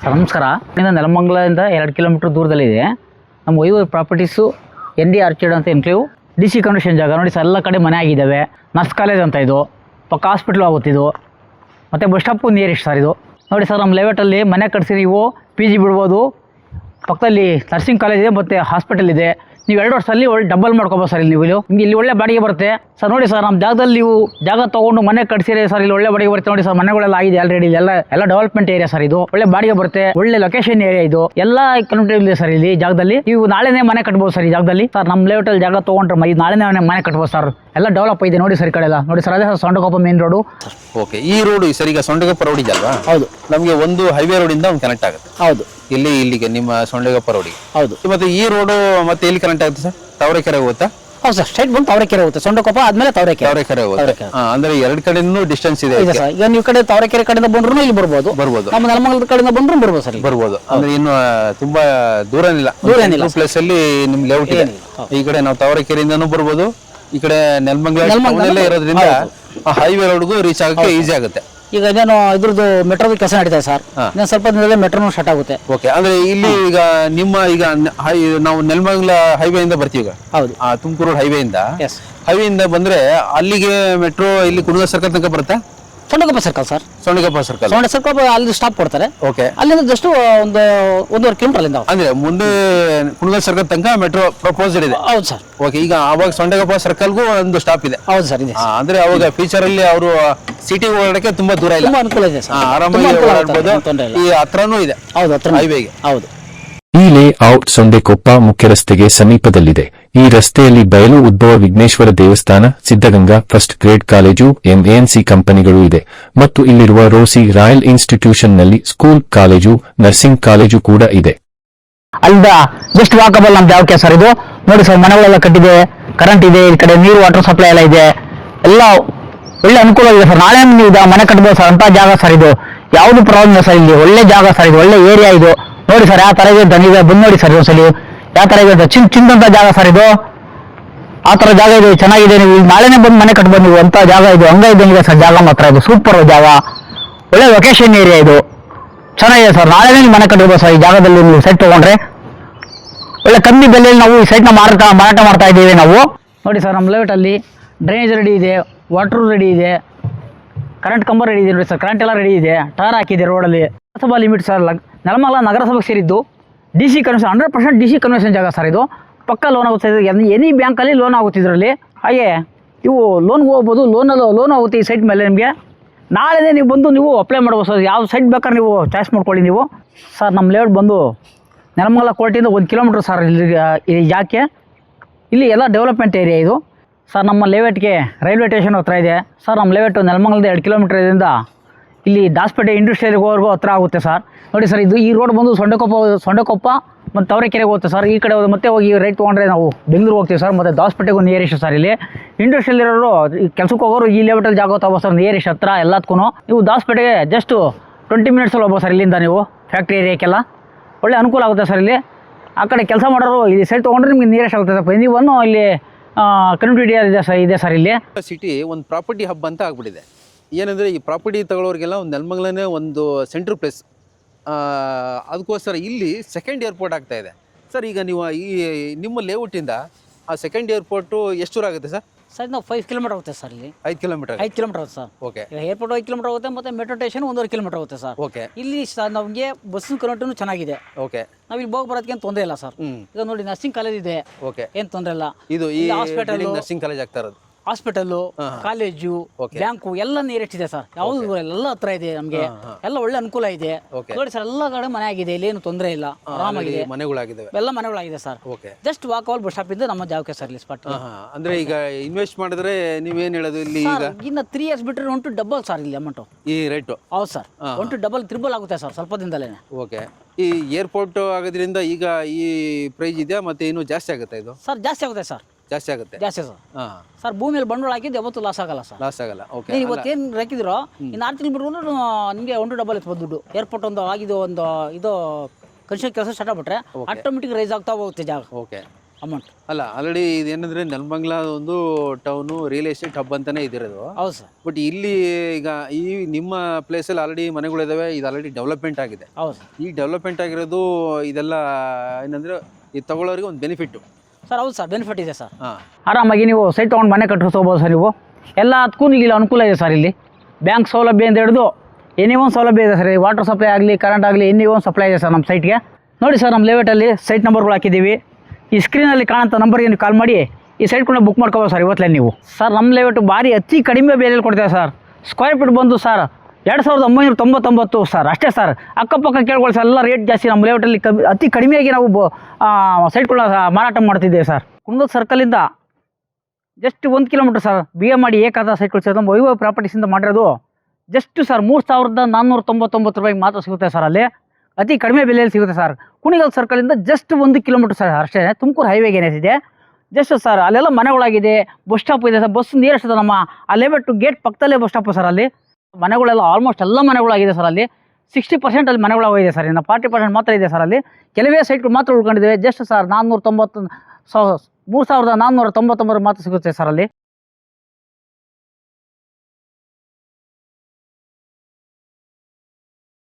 Sir, ನಮಸ್ಕಾರ. ಇಲ್ಲಿಂದ ನೆಲಮಂಗಲದಿಂದ ಎರಡು ಕಿಲೋಮೀಟ್ರ್ ದೂರದಲ್ಲಿದೆ. ನಮ್ಮ ವೈವ ಪ್ರಾಪರ್ಟೀಸು ಎನ್ ಡಿ ಆರ್ಚಿಡ್ ಅಂತ ಇನ್ಕ್ಲೂ ಡಿ ಸಿ ಕಂಡೀಷನ್ ಜಾಗ ನೋಡಿ ಸರ್, ಎಲ್ಲ ಕಡೆ ಮನೆ ಆಗಿದ್ದಾವೆ ನರ್ಸ್ ಕಾಲೇಜ್ ಅಂತ ಇದು. ಪಕ್ಕ ಹಾಸ್ಪಿಟ್ಲು ಆಗುತ್ತಿದ್ದು ಮತ್ತು ಬಸ್ ಸ್ಟಾಪು ನಿಯರೆಸ್ಟ್ ಸರ್ ಇದು. ನೋಡಿ ಸರ್, ನಮ್ಮ ಲೆವೆಟಲ್ಲಿ ಮನೆ ಕಟ್ಸಿ ನೀವು ಪಿ ಜಿ ಬಿಡ್ಬೋದು. ಪಕ್ಕದಲ್ಲಿ ನರ್ಸಿಂಗ್ ಕಾಲೇಜ್ ಇದೆ, ಮತ್ತು ಹಾಸ್ಪಿಟಲ್ ಇದೆ. ನೀವು ಎರಡು ವರ್ಷದಲ್ಲಿ ಒಳ್ಳೆ ಡಬಲ್ ಮಾಡ್ಕೋಬೋದು ಸರ್ ಇಲ್ಲಿ ನೀವು ಇಲ್ಲಿ ನಿಮ್ಗೆ ಇಲ್ಲಿ ಒಳ್ಳೆ ಬಾಡಿಗೆ ಬರುತ್ತೆ. ಸರ್ ನೋಡಿ ಸರ್ ನಮ್ಮ ಜಾಗದಲ್ಲಿ ನೀವು ಜಾಗ ತಗೊಂಡು ಮನೆ ಕಟ್ಸಿರಿ ಸರ್ ಇಲ್ಲಿ ಒಳ್ಳೆ ಬಾಡಿಗೆ ಬರುತ್ತೆ. ನೋಡಿ ಸರ್ ಮನೆಗಳೆಲ್ಲ ಆಗಿದೆ ಆಲ್ರೆಡಿ ಎಲ್ಲ ಎಲ್ಲ ಡೆವಲಪ್ಮೆಂಟ್ ಏರಿಯಾ ಸರ್ ಇದು. ಒಳ್ಳೆ ಬಾಡಿಗೆ ಬರುತ್ತೆ. ಒಳ್ಳೆ ಲೊಕೇಶನ್ ಏರಿಯಾ ಇದು. ಎಲ್ಲ ಕನ್ವಿಟೇಬಲ್ ಇದೆ ಸರ್ ಇಲ್ಲಿ ಜಾಗದಲ್ಲಿ. ನೀವು ನಾಳೆನೇ ಮನೆ ಕಟ್ಬೋದು ಸರ್ ಈ ಜಾಗದಲ್ಲಿ. ಸರ್ ನಮ್ಮ ಲೇಔಟಲ್ಲಿ ಜಾಗ ತೊಗೊಂಡ್ರೆ ಮ- ನಾಳೆನೇ ಮನೆ ಕಟ್ಬೋದು ಸರ್ ಎಲ್ಲ ಡೆವಲಪ್ ಇದೆ ನೋಡಿ ಸರ್ ಈ ಕಡೆ ಎಲ್ಲ. ನೋಡಿ ಸರ್ ಅದೇ sir Sondekoppa main road okay ಈ ರೋಡ್ ಸರ್ ಈಗ ಸೊಂಡಗಪ್ಪ ರೋಡ್ ಇದೆಯಲ್ವಾ? ಹೌದು. ನಮಗೆ ಒಂದು ಹೈವೇ ರೋಡ್ ಇಂದ ಒಂದು ಕನೆಕ್ಟ್ ಆಗುತ್ತೆ. ಹೌದು. ಇಲ್ಲಿ ಇಲ್ಲಿಗೆ ನಿಮ್ಮ ಸೊಂಡೇಗಪ್ಪ ರೋಡಿಗೆ? ಹೌದು. ಮತ್ತೆ ಈ ರೋಡು ಮತ್ತೆ ಎಲ್ಲಿ ಕನೆಕ್ಟ್ ಆಗುತ್ತೆ ಸರ್? ತಾವರೆಕೆರೆ ಹೋಗುತ್ತಾ? ಹೌದು ಸರ್ ಸ್ಟ್ರೈಟ್ ಬಂದು ತಾವರೆಕೆರೆ ಹೋಗುತ್ತೆ. ಸೊಂಡಕೊಪ್ಪ ಆದ್ಮೇಲೆ ತಾವರೆಕೆರೆ. ತಾವರೆಕೆರೆ ಹೋಗುತ್ತೆ? ತಾವರೆಕೆರೆ. ಹಾ, ಅಂದ್ರೆ ಎರಡು ಕಡೆನೂ ಡಿಸ್ಟೆನ್ಸ್ ಇದೆ ಇದೆ ಸರ್. ಈಗ ನೀವು ಕಡೆ ತಾವರೆಕೆರೆ ಕಡೆಯಿಂದ ಬಂದ್ರು ಇಲ್ಲಿ ಬರ್ಬೋದು. ಬರ್ಬೋದು. ನಮ್ಮ ನೆಲಮಂಗಲದ ಕಡೆಯಿಂದ ಬಂದ್ರು ಬರ್ಬೋದು ಸರ್ ಇಲ್ಲಿ. ಬರ್ಬೋದು. ಅಂದ್ರೆ ಇನ್ನು ಆ, ತುಂಬಾ ದೂರ ಏನಿಲ್ಲ. ದೂರ ಏನಿಲ್ಲ ಪ್ಲೇಸ್ ಅಲ್ಲಿ ನಿಮ್ ಲೇಔಟ್ ಇದೆ. ಈ ಕಡೆ ನಾವು ತಾವರೆಕೆರೆಯಿಂದನೂ ಬರ್ಬೋದು. ಈ ಕಡೆ ನೆಲಮಂಗಲ ನೆಲಮಂಗಲ ಇರೋದ್ರಿಂದ ಆ ಹೈವೇ ರೋಡ್ಗೂ ರೀಚ್ ಆಗಕ್ಕೆ ಈಸಿ ಆಗುತ್ತೆ. ಈಗ ಇನ್ನೇನು ಇದ್ರದ್ದು ಮೆಟ್ರೋದ ಕೆಲಸ ನಡೀತಾ ಸರ್. ಇನ್ನೊಂದು ಸ್ವಲ್ಪ ದಿನದಲ್ಲಿ ಮೆಟ್ರೋನು ಸ್ಟಾರ್ಟ್ ಆಗುತ್ತೆ. ಓಕೆ ಅಂದ್ರೆ ಇಲ್ಲಿ ಈಗ ನಿಮ್ಮ ಈಗ ನ- ಹೈ- ನಾವು ನೆಲಮಂಗಲ ಹೈವೇ ಇಂದ ಬರ್ತೀವಿ ಈಗ. ಹೌದು. ಆ ತುಮಕೂರು ಹೈವೇ ಇಂದ ಎಸ್ ಹೈವೇ ಇಂದ ಬಂದ್ರೆ ಅಲ್ಲಿಗೆ ಮೆಟ್ರೋ ಇಲ್ಲಿ ಕುಣಗ ಸರ್ಕಲ್ ತನಕ ಬರುತ್ತೆ? Sondekoppa circle sir Sondekoppa circle ಸೊಂಡ circle ಅಲ್ಲಿ ಸ್ಟಾಪ್ ಕೊಡ್ತಾರೆ. ಓಕೆ ಅಲ್ಲಿಂದ ಜಸ್ಟ್ ಒಂದು ಒಂದೂವರೆ ಕಿಲೋಮೀಟರ್ ಅಲ್ಲಿಂದ ಅಂದ್ರೆ ಮುಂದೆ ಕುಣಗ ಸರ್ಕಲ್ ತನಕ ಮೆಟ್ರೋ ಪ್ರಪೋಸ್ಡ್ ಇದೆ. ಹೌದು ಸರ್ ಓಕೆ ಈಗ ಅವಾಗ ಸೊಂಡಗಪ್ಪ ಸರ್ಕಲ್ಗೂ ಒಂದು ಸ್ಟಾಪ್ ಇದೆ. ಹೌದು ಸರ್ ಇದೆ ಅಂದ್ರೆ ಅವಾಗ ಫ್ಯೂಚರ್ ಅಲ್ಲಿ ಅವರು ಸಿಟಿ ಓಡಾಡಕ್ಕೆ ತುಂಬಾ ದೂರ ಇಲ್ಲ. ತುಂಬಾ ಅನುಕೂಲ ಇದೆ ಸರ್ ಆರಾಮಾಗಿ ಓಡಾಡಬಹುದು ಇಲ್ಲ. ಈ ಹತ್ರನೂ ಇದೆ. ಹೌದು ಹತ್ರ ಹೈವೇಗೆ ಹೌದು. ಈ ಲೇಔಟ್ ಸೊಂಡೆಕೊಪ್ಪ ಮುಖ್ಯ ರಸ್ತೆಗೆ ಸಮೀಪದಲ್ಲಿದೆ. ಈ ರಸ್ತೆಯಲ್ಲಿ ಬಯಲು ಉದ್ಭವ ವಿಘ್ನೇಶ್ವರ ದೇವಸ್ಥಾನ, Siddaganga, first grade college MNC ಕಂಪನಿಗಳು ಇದೆ. ಮತ್ತು ಇಲ್ಲಿರುವ ರೋಸಿ ರಾಯಲ್ ಇನ್ಸ್ಟಿಟ್ಯೂಷನ್ನಲ್ಲಿ ಸ್ಕೂಲ್ ಕಾಲೇಜು, ನರ್ಸಿಂಗ್ ಕಾಲೇಜು ಕೂಡ ಇದೆ. ಅಲ್ಲಿಂದ ಜಸ್ಟ್ ವಾಕಬಲ್ ನಮ್ದು ಯಾವ ಸರ್ ಇದು? ನೋಡಿ ಸರ್, ಮನೆಗಳೆಲ್ಲ ಕಟ್ಟಿದೆ ಕರೆಂಟ್ ಇದೆ, ಈ ಕಡೆ ನೀರು ವಾಟರ್ ಸಪ್ಲೈ ಎಲ್ಲ ಇದೆ. ಎಲ್ಲ ಒಳ್ಳೆ ಅನುಕೂಲ ಇದೆ ಸರ್. ನಾಳೆ ನೀವು ಮನೆ ಕಟ್ಟಬಹುದು ಸರ್ ಅಂತ ಜಾಗ ಸರ್ ಇದು. ಯಾವುದು ಪ್ರಾಬ್ಲಮ್ ಇಲ್ಲ ಸರ್ ಇಲ್ಲಿ. ಒಳ್ಳೆ ಜಾಗ ಸರ್ ಇದು, ಒಳ್ಳೆ ಏರಿಯಾ ಇದು. ನೋಡಿ ಸರ್ ಯಾವ ತರ ಇದೆ ಬಂದು ನೋಡಿ ಸರ್ ಒಂದ್ಸಲಿ ಯಾವ ತರ ಇದೆ? ಚಿನ್ ಚಿಂದಂತ ಜಾಗ ಸರ್ ಇದು? ಆ ತರ ಜಾಗ ಇದೆ ಚೆನ್ನಾಗಿದೆ. ನೀವು ನಾಳೆನೇ ಬಂದು ಮನೆ ಕಟ್ಬೋದು. ನೀವು ಅಂತ ಜಾಗ ಇದು. ಹಂಗ ಇದ್ದಂಗಿದೆ ಸರ್. ಜಾಗ ಮಾತ್ರ ಇದು. ಸೂಪರ್ ಜಾಗ. ಒಳ್ಳೆ ಲೊಕೇಶನ್ ಏರಿಯಾ ಇದು. ಚೆನ್ನಾಗಿದೆ ಸರ್. ನಾಳೆನೇ ನೀವು ಮನೆ ಕಟ್ಬೋದು ಸರ್ ಈ ಜಾಗದಲ್ಲಿ ನೀವು ಸೈಟ್ ತಗೊಂಡ್ರೆ. ಒಳ್ಳೆ ಕಮ್ಮಿ ಬೆಲೆಯಲ್ಲಿ ನಾವು ಈ ಸೈಟ್ನ ಮಾರಾಟ ಮಾರಾಟ ಮಾಡ್ತಾ ಇದ್ದೀವಿ ನಾವು. ನೋಡಿ ಸರ್, ನಮ್ಮ ಲೇಔಟಲ್ಲಿ ಡ್ರೈನೇಜ್ ರೆಡಿ ಇದೆ ವಾಟ್ರು ರೆಡಿ ಇದೆ ಕರೆಂಟ್ ಕಂಬ ರೆಡಿ ಇದೆ. ನೋಡಿ ಸರ್ ಕರೆಂಟ್ ಎಲ್ಲ ರೆಡಿ ಇದೆ. ಟಾರ್ ಹಾಕಿದೆ ರೋಡಲ್ಲಿ ನಗರಸಭಾ ಲಿಮಿಟ್ ಸರ್. ನೆಲಮಲ್ಲ ನಗರಸಭೆಗೆ ಸೇರಿದ್ದು. D C convention hundred percent D C convention ಜಾಗ ಸರ್ ಇದು. ಪಕ್ಕ ಲೋನ್ ಆಗುತ್ತೆ. ಎನಿ ಬ್ಯಾಂಕಲ್ಲಿ ಲೋನ್ ಆಗುತ್ತೆ ಇದರಲ್ಲಿ. ಹಾಗೆ ಇವು ಲೋನ್ಗೆ ಹೋಗ್ಬೋದು ಲೋನಲ್ಲಿ ಲೋನ್ ಆಗುತ್ತೆ ಈ ಸೈಟ್ ಮೇಲೆ ನಿಮಗೆ. ನಾಳೆನೇ ನೀವು ಬಂದು ನೀವು ಅಪ್ಲೈ ಮಾಡ್ಬೋದು ಸರ್ ಯಾವ ಸೈಟ್ ಬೇಕಾದ್ರೆ ನೀವು ಚಾಯ್ಸ್ ಮಾಡ್ಕೊಳ್ಳಿ ನೀವು. ಸರ್ ನಮ್ಮ ಲೇಔಟ್ ಬಂದು ನೆಲಮಂಗಲ ಕೋಟೆಯಿಂದ ಒಂದು ಕಿಲೋಮೀಟ್ರ್ ಸರ್ ಇಲ್ಲಿ ಯಾಕೆ ಇಲ್ಲಿ ಎಲ್ಲ ಡೆವಲಪ್ಮೆಂಟ್ ಏರಿಯಾ ಇದು. ಸರ್ ನಮ್ಮ ಲೇಔಟ್ಗೆ ರೈಲ್ವೆ ಸ್ಟೇಷನ್ ಹತ್ರ ಇದೆ. ಸರ್ ನಮ್ಮ ಲೇಔಟು ನೆಲಮಂಗಲದ ಎರಡು ಕಿಲೋಮೀಟ್ರ್ ಇದರಿಂದ ಇಲ್ಲಿ ದಾಸಪೇಟೆ ಇಂಡಸ್ಟ್ರಿಯಲ್ವರೆಗೂ ಹತ್ರ ಆಗುತ್ತೆ ಸರ್ ನೋಡಿ ಸರ್ ಇದು ಈ ರೋಡ್ ಬಂದು ಸೊಂಡೆಕೊಪ್ಪ ಸೊಂಡೆಕೊಪ್ಪ ಮತ್ತು ತವರೆಕೆರೆಗೆ ಹೋಗುತ್ತೆ ಸರ್ ಈ ಕಡೆ ಮತ್ತೆ ಹೋಗಿ ರೈಟ್ ತೊಗೊಂಡ್ರೆ ನಾವು ಬೆಂಗಳೂರು ಹೋಗ್ತೀವಿ ಸರ್ ಮತ್ತು ದಾಸಪೇಟೆಗೂ ನಿಯರೆಸ್ಟ್ ಸರ್ ಇಲ್ಲಿ. ಇಂಡಸ್ಟ್ರಿಯಲ್ ಇರೋರು ಕೆಲಸಕ್ಕೆ ಹೋಗೋರು ಈ ಲೆವೆಟಲ್ಲಿ ಜಾಗ ತಗೋ ಸರ್ ನಿಯರೆಸ್ಟ್ ಹತ್ರ ಎಲ್ಲದಕ್ಕೂ ನೀವು ದಾಸಪೇಟೆಗೆ ಜಸ್ಟ್ ಟ್ವೆಂಟಿ ಮಿನಿಟ್ಸಲ್ಲಿ ಹೋಗ್ಬೋದು ಸರ್ ಇಲ್ಲಿಂದ ನೀವು ಫ್ಯಾಕ್ಟ್ರಿ ಏರಿಯಾಕ್ಕೆಲ್ಲ. ಒಳ್ಳೆ ಅನುಕೂಲ ಆಗುತ್ತೆ ಸರ್ ಇಲ್ಲಿ. ಆ ಕಡೆ ಕೆಲಸ ಮಾಡೋರು ಇಲ್ಲಿ ಸೈಟ್ ತೊಗೊಂಡ್ರೆ ನಿಮಗೆ ನಿಯರೆಸ್ಟ್ ಆಗುತ್ತೆ ಸರ್ ನೀವು ಇಲ್ಲಿ ಕನ್ವಿಟಿ ಇದೆ ಸರ್ ಇದೆ ಸರ್ ಇಲ್ಲಿ. ಸಿಟಿ ಒಂದು ಪ್ರಾಪರ್ಟಿ ಹಬ್ ಅಂತ ಆಗ್ಬಿಟ್ಟಿದೆ. ಏನಂದರೆ ಈ ಪ್ರಾಪರ್ಟಿ ತಗೊಳ್ಳೋರಿಗೆಲ್ಲ ಒಂದು ನೆಲಮಂಗ್ಲನೇ ಒಂದು ಸೆಂಟ್ರ್ ಪ್ಲೇಸ್ ಅದಕ್ಕೋಸ್ಕರ ಇಲ್ಲಿ ಸೆಕೆಂಡ್ ಏರ್ಪೋರ್ಟ್ ಆಗ್ತಾ ಇದೆ. ಸರ್ ಈಗ ನೀವು ಈ ನಿಮ್ಮ ಲೇಔಟಿಂದ ಆ ಸೆಕೆಂಡ್ ಏರ್ಪೋರ್ಟು ಎಷ್ಟು ದೂರ ಆಗುತ್ತೆ ಸರ್? ಸರ್ ನಾವು ಫೈವ್ ಕಿಲೋಮೀಟರ್ ಆಗುತ್ತೆ ಸರ್ ಇಲ್ಲಿ. ಐದು ಕಿಲೋಮೀಟರ್ ಐದು ಕಿಲೋಮೀಟರ್ ಆಗುತ್ತೆ ಸರ್. ಓಕೆ ಏರ್ಪೋರ್ಟ್ ಐದು ಕಿಲೋಮೀಟರ್ ಆಗುತ್ತೆ ಮತ್ತು ಮೆಟ್ರೋ ಸ್ಟೇಷನ್ ಒಂದೂವರೆ ಕಿಲೋಮೀಟರ್ ಆಗುತ್ತೆ ಸರ್. ಓಕೆ ಇಲ್ಲಿ ಸರ್ ನಮಗೆ ಬಸ್ಸಿನ ಕರೆಂಟೂ ಚೆನ್ನಾಗಿದೆ. ಓಕೆ ನಾವು ಇಲ್ಲಿ ಹೋಗಿ ಬರೋದಕ್ಕೆ ಏನು ತೊಂದರೆ ಇಲ್ಲ ಸರ್. ಹ್ಞೂ ಈಗ ನೋಡಿ ನರ್ಸಿಂಗ್ ಕಾಲೇಜ್ ಇದೆ. ಓಕೆ ಏನು ತೊಂದರೆ ಇಲ್ಲ. ಇದು ಈ ಹಾಸ್ಪಿಟಲ್ ನರ್ಸಿಂಗ್ ಕಾಲೇಜ್ ಆಗ್ತಾ ಇರೋದು. Hospital college. ಬ್ಯಾಂಕು ಎಲ್ಲ ನಿಯರೆಸ್ಟ್ ಇದೆ ಸರ್? ಯಾವ್ದು ದೂರ ಇಲ್ಲ ಎಲ್ಲ ಹತ್ರ ಇದೆ ನಮಗೆ. ಎಲ್ಲ ಒಳ್ಳೆ ಅನುಕೂಲ ಇದೆ. ನೋಡಿ ಸರ್ ಎಲ್ಲ ಕಡೆ ಮನೆ ಆಗಿದೆ ಇಲ್ಲಿ ಏನು ತೊಂದರೆ ಇಲ್ಲ. ಆರಾಮಾಗಿದೆ. ಮನೆಗಳಾಗಿದೆ ಎಲ್ಲ ಮನೆಗಳಾಗಿದೆ sir. Okay just walkable bus stop ಇಂದ ನಮ್ಮ ಜಾಗಕ್ಕೆ ಸರ್ ಇಲ್ಲಿ ಸ್ಪಾಟ್ ಹಾಂ ಈಗ ಇನ್ವೆಸ್ಟ್ ಮಾಡಿದ್ರೆ ನೀವೇನು ಹೇಳೋದು ಇಲ್ಲಿ ಈಗ? ಇನ್ನು ತ್ರೀ ಇಯರ್ಸ್ ಬಿಟ್ಟರೆ ಉಂಟು ಡಬಲ್ ಸರ್ ಇಲ್ಲಿ ಅಮೌಂಟು ಈ ರೇಟ್ ಹೌದು sir. One to double triple ಆಗುತ್ತೆ ಸರ್ ಸ್ವಲ್ಪ ದಿನದಲ್ಲೇ ಓಕೆ ಈ ಏರ್ಪೋರ್ಟ್ ಆಗೋದ್ರಿಂದ ಈಗ ಈ ಪ್ರೈಸ್ ಇದೆಯಾ ಮತ್ತೆ ಇನ್ನೂ ಜಾಸ್ತಿ ಆಗುತ್ತೆ ಇದು? ಸರ್ ಜಾಸ್ತಿ ಆಗುತ್ತೆ ಸರ್. ಜಾಸ್ತಿ ಆಗುತ್ತೆ? ಜಾಸ್ತಿ ಸರ್ ಹಾಂ. ಸರ್ ಭೂಮಿಯಲ್ಲಿ ಬಂಡವಾಳ ಹಾಕಿದ್ದು ಯಾವತ್ತು ಲಾಸ್ ಆಗಲ್ಲ ಸರ್. ಲಾಸ್ ಆಗಲ್ಲ. ಓಕೆ ನೀವು ಇವತ್ತೇನು ಹಾಕಿದಿರೋ ಇನ್ನು ಆರು ತಿಂಗಳು ಬಿಟ್ಕೊಂಡು ನಿಮಗೆ ಒಂದು ಡಬಲ್ ಎತ್ಬೋದು ದುಡ್ಡು. ಏರ್ಪೋರ್ಟ್ ಒಂದು ಆಗಿದ್ದು ಒಂದು ಇದು ಕನ್ಸ್ಟ್ರಕ್ಷನ್ ಕೆಲಸ ಸ್ಟಾರ್ಟ್ ಆಗ್ಬಿಟ್ರೆ ಆಟೋಮೆಟಿಕ್ ರೈಸ್ ಆಗ್ತಾ ಹೋಗುತ್ತೆ ಜಾಗ. ಓಕೆ ಅಮೌಂಟ್ ಅಲ್ಲ ಆಲ್ರೆಡಿ ಇದೇನಂದ್ರೆ ನೆಲಮಂಗ್ಲ ಒಂದು ಟೌನು ರಿಯಲ್ ಎಸ್ಟೇಟ್ ಹಬ್ ಅಂತಾನೆ ಇದಿರೋದು. ಹೌದು ಸರ್. ಬಟ್ ಇಲ್ಲಿ ಈಗ ಈ ನಿಮ್ಮ ಪ್ಲೇಸಲ್ಲಿ ಆಲ್ರೆಡಿ ಮನೆಗಳಿದಾವೆ ಇದು ಆಲ್ರೆಡಿ ಡೆವಲಪ್ಮೆಂಟ್ ಆಗಿದೆ. ಹೌದು ಈ ಡೆವಲಪ್ಮೆಂಟ್ ಆಗಿರೋದು ಇದೆಲ್ಲ ಏನಂದ್ರೆ ಇದು ತಗೊಳ್ಳೋರಿಗೆ ಒಂದು ಬೆನಿಫಿಟ್ ಸರ್ ಹೌದು ಸರ್ ಬೆನಿಫಿಟ್ ಇದೆ ಸರ್. ಹಾಂ. ಆರಾಮಾಗಿ ನೀವು ಸೈಟ್ ತೊಗೊಂಡು ಮನೆ ಕಟ್ಟಿಸ್ಕೋಬೋದು ಸರ್ ನೀವು. ಎಲ್ಲ ಅದಕ್ಕೂ ಇಲ್ಲಿ ಅನುಕೂಲ ಇದೆ ಸರ್ ಇಲ್ಲಿ. ಬ್ಯಾಂಕ್ ಸೌಲಭ್ಯ ಅಂತ ಹಿಡಿದು ಎನಿ ಒಂದು ಸೌಲಭ್ಯ ಇದೆ ಸರ್ ವಾಟರ್ ಸಪ್ಲೈ ಆಗಲಿ ಕರೆಂಟ್ ಆಗಲಿ ಎನಿ ಒಂದು ಸಪ್ಲೈ ಇದೆ ಸರ್ ನಮ್ಮ ಸೈಟ್ಗೆ ನೋಡಿ ಸರ್ ನಮ್ಮ ಲೇಔಟಲ್ಲಿ ಸೈಟ್ ನಂಬರ್ಗಳು ಹಾಕಿದ್ದೀವಿ. ಈ ಸ್ಕ್ರೀನಲ್ಲಿ ಕಾಣಂಥ ನಂಬರ್ಗೆ ನೀವು ಕಾಲ್ ಮಾಡಿ ಈ ಸೈಟ್ ಕೂಡ ಬುಕ್ ಮಾಡ್ಕೋಬೋದು ಸರ್ ಇವತ್ತಲೇ ನೀವು. ಸರ್ ನಮ್ಮ ಲೇಔಟ್ ಭಾರಿ ಅತಿ ಕಡಿಮೆ ಬೆಲೆಯಲ್ಲಿ ಕೊಡ್ತೇವೆ ಸರ್. ಸ್ಕ್ವೇರ್ ಫೀಟ್ ಬಂದು ಸರ್ ಎರಡು ಸಾವಿರದ ಒಂಬೈನೂರ ತೊಂಬತ್ತೊಂಬತ್ತು ಸರ್ ಅಷ್ಟೇ ಸರ್ ಅಕ್ಕಪಕ್ಕ ಕೇಳ್ಕೊಳ್ಳಿ ಸರ್ ಎಲ್ಲ ರೇಟ್ ಜಾಸ್ತಿ ನಮ್ಮ ಲೇಔಟಲ್ಲಿ ಕಮ್ಮಿ ಅತಿ ಕಡಿಮೆಯಾಗಿ ನಾವು ಬ- ಆ, ಸೈಟ್ಗಳನ್ನ ಮಾರಾಟ ಮಾಡ್ತಿದ್ದೇವೆ ಸರ್ ಕುಂದೂರು ಸರ್ಕಲಿಂದ ಜಸ್ಟ್ ಒಂದು ಕಿಲೋಮೀಟರ್ ಸರ್ ಬಿ ಎ ಮಾಡಿ ಏಕಾದ ಸೈಕಲ್ ಸರ್ ನಮ್ಮ ವೈಭವ ಪ್ರಾಪರ್ಟೀಸಿಂದ ಮಾಡಿರೋದು. ಜಸ್ಟ್ ಸರ್ ಮೂರು ಸಾವಿರದ ನಾನ್ನೂರ ತೊಂಬತ್ತೊಂಬತ್ತು ರೂಪಾಯಿಗೆ ಮಾತ್ರ ಸಿಗುತ್ತೆ ಸರ್ ಅಲ್ಲಿ. ಅತಿ ಕಡಿಮೆ ಬೆಲೆಯಲ್ಲಿ ಸಿಗುತ್ತೆ ಸರ್ ಕುಣಿಗಲ್ ಸರ್ಕಲಿಂದ ಜಸ್ಟ್ ಒಂದು ಕಿಲೋಮೀಟರ್ ಸರ್ ಅಷ್ಟೇ ತುಮಕೂರು ಹೈವೇಗೆ ಏನಿದೆ ಜಸ್ಟ್ ಸರ್ ಅಲ್ಲೆಲ್ಲ ಮನೆಗಳಾಗಿದೆ ಬಸ್ ಸ್ಟಾಪ್ ಇದೆ ಸರ್ ಬಸ್ ನಿಯರೆಸ್ಟ್ ನಮ್ಮ ಅಲ್ಲೇ ಬಿಟ್ಟು ಗೇಟ್ ಪಕ್ಕದಲ್ಲೇ ಬಸ್ ಸ್ಟಾಪ್ ಸರ್ ಅಲ್ಲಿ. ಮನೆಗಳೆಲ್ಲ ಆಲ್ಮೋಸ್ಟ್ ಎಲ್ಲ ಮನೆಗಳಾಗಿದೆ ಸರ್ ಅಲ್ಲಿ. ಸಿಕ್ಸ್ಟಿ ಪರ್ಸೆಂಟ್ ಅಲ್ಲಿ ಮನೆಗಳಾಗಿದೆ ಸರ್ ಇನ್ನು ಫಾರ್ಟಿ ಪರ್ಸೆಂಟ್ ಮಾತ್ರ ಇದೆ ಸರ್ ಅಲ್ಲಿ. ಕೆಲವೇ ಸೈಟ್ಗಳು ಮಾತ್ರ ಉಳ್ಕೊಂಡಿದ್ದೇವೆ. ಜಸ್ಟ್ ಸರ್ ನಾನ್ನೂರ ತೊಂಬತ್ತು ಮೂರು ಸಾವಿರದ ನಾನ್ನೂರ ತೊಂಬತ್ತೊಂಬತ್ತು ಮಾತ್ರ ಸಿಗುತ್ತೆ ಸರ್ ಅಲ್ಲಿ.